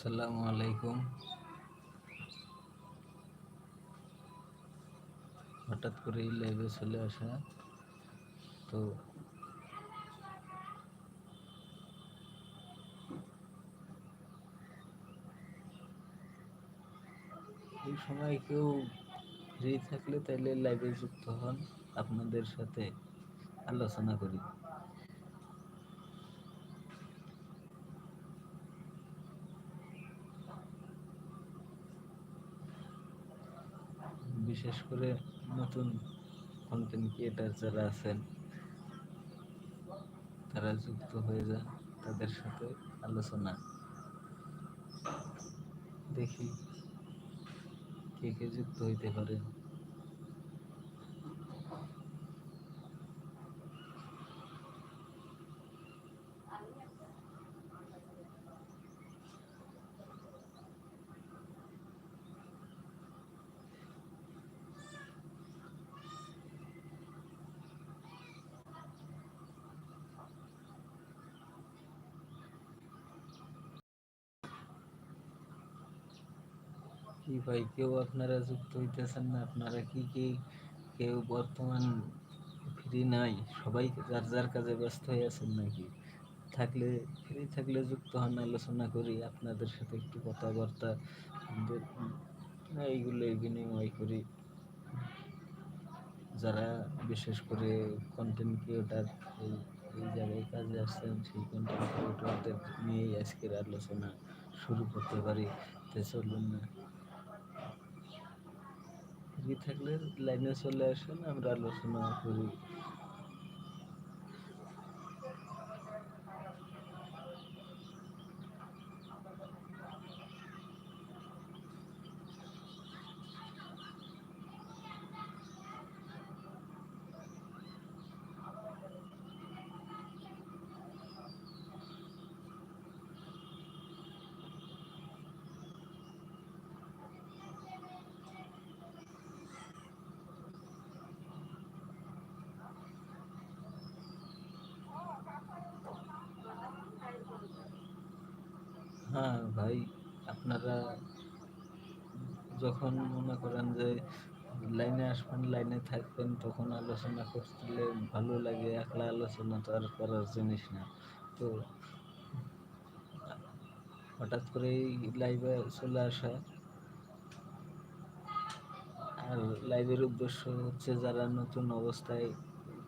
আসসালামু আলাইকুম। হঠাৎ করে লাইভে চলে আসা। তো এই সময় কেউ ফ্রি থাকলে তাইলে লাইভে যুক্ত হন। আপনাদের সাথে আলোচনা করি। বিশেষ করে নতুন কন্টেন্ট ক্রিয়েটার যারা আছেন, তারা যুক্ত হয়ে যান তাদের সাথে আলোচনা। দেখি কে কে যুক্ত হইতে পারে। কি ভাই, কেউ আপনারা যুক্ত হইতেছেন না, আপনারা কি কি? কেউ বর্তমান ফ্রি নাই, সবাই যার যার কাজে ব্যস্ত হয়ে আছেন নাকি? থাকলে ফ্রি থাকলে যুক্ত হন, আলোচনা করি, আপনাদের সাথে একটু কথাবার্তা এইগুলো বিনিময় করি। যারা বিশেষ করে কন্টেন্ট ক্রিয়েটার এই এই জায়গায় কাজে আসছেন, সেই কন্টেন্ট ক্রিয়েটারদের নিয়েই আজকের আলোচনা শুরু করতে পারি। তো চলুন না। থাকলে লাইনে চলে আসেন আমরা আলোচনা করি হ্যাঁ ভাই আপনারা যখন মনে করেন যে লাইনে আসবেন, লাইনে থাকবেন, তখন আলোচনা করতে ভালো লাগে, একলা আলোচনা তো আর করার জিনিস না। তো হঠাৎ করে লাইভে চলে আসা। আর লাইভের উদ্দেশ্য হচ্ছে যারা নতুন অবস্থায়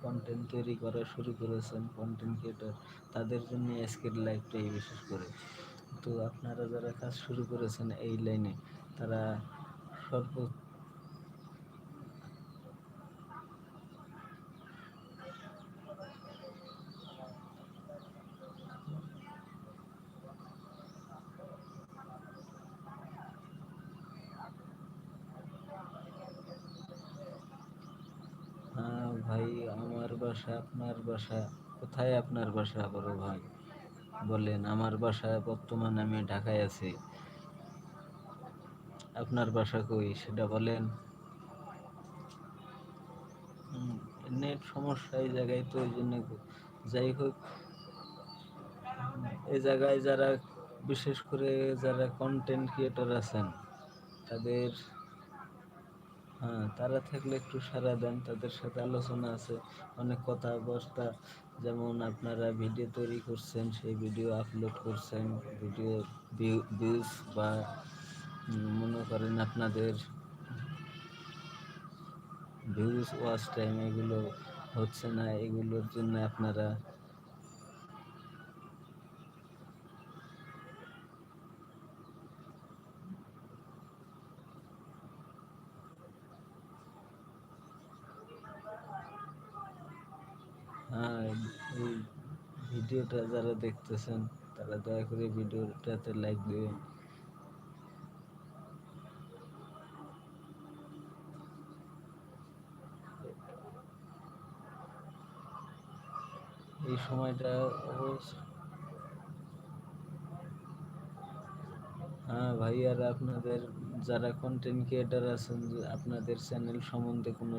কন্টেন্ট তৈরি করা শুরু করেছেন কন্টেন্ট ক্রিয়েটার তাদের জন্য আজকের লাইভটাই বিশেষ করে। তো আপনারা যারা কাজ শুরু করেছেন এই লাইনে, তারা সর্ব ভাই, আমার বাসা, আপনার বাসা, কোথায় আপনার বাসা বড় ভাই? বলেন আমার বাসা বর্তমানে আমি ঢাকায় আছি। আপনার বাসা কই? সেটা বলেন নেট সমস্যা এই জায়গায় তো ওই জন্য যাই হোক, এই জায়গায় যারা, বিশেষ করে যারা কন্টেন্ট ক্রিয়েটর আছেন, তাদের হ্যাঁ তারা থাকলে একটু সারা দেন, তাদের সাথে আলোচনা আছে, অনেক কথাবার্তা। যেমন আপনারা ভিডিও তৈরি করছেন, সেই ভিডিও আপলোড করছেন ভিডিও ভিউজ বা মনে করেন আপনাদের ভিউজ ওয়াচ টাইম এগুলো হচ্ছে না, এগুলোর জন্য আপনারা হ্যাঁ এই ভিডিওটা যারা দেখতেছেন, তারা দয়া করে ভিডিওটাতে লাইক দিবেন। এই সময়টা হ্যাঁ ভাই, আর আপনাদের যারা কন্টেন্ট ক্রিয়েটার আছেন, আপনাদের চ্যানেল সম্বন্ধে কোনো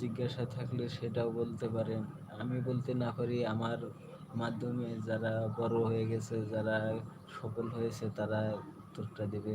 জিজ্ঞাসা থাকলে সেটাও বলতে পারেন। আমি বলতে না পারি, আমার মাধ্যমে যারা বড় হয়ে গেছে, যারা সফল হয়েছে, তারা উত্তরটা দেবে।